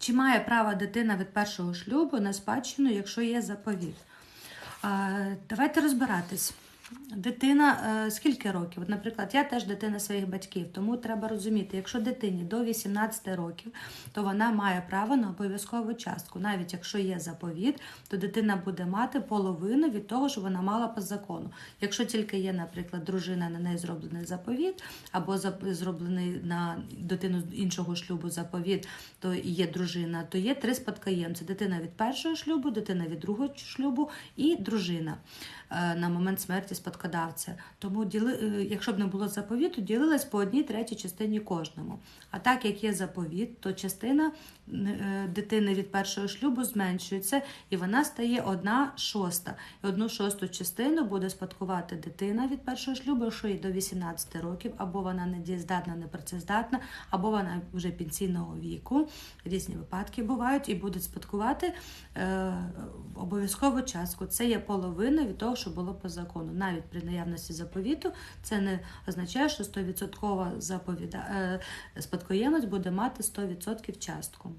Чи має право дитина від першого шлюбу на спадщину, якщо є заповіт? Давайте розбиратись. Дитина е, скільки років? От, наприклад, я теж дитина своїх батьків, тому треба розуміти, якщо дитині до 18 років, то вона має право на обов'язкову частку. Навіть якщо є заповіт, то дитина буде мати половину від того, що вона мала по закону. Якщо тільки є, наприклад, дружина на неї зроблений заповіт, або зроблений на дитину іншого шлюбу заповіт, то є дружина, то є три спадкоємці: дитина від першого шлюбу, дитина від другого шлюбу і дружина е, на момент смерті спадкодавця. Тому е, якщо б не було заповіту, ділилась по одній третій частині кожному. А так як є заповіт, то частина е, дитини від першого шлюбу зменшується, і вона стає одна шоста. І одну шосту частину буде спадкувати дитина від першого шлюбу, якщо їй до 18 років, або вона недієздатна, непрацездатна, або вона вже пенсійного віку. Різні випадки бувають, і будуть спадкувати е, обов'язкову частку. Це є половина від того, що було по закону. Навіть при наявності заповіту це не означає, що 100% заповіда, е, спадкоємець буде мати 100% частку.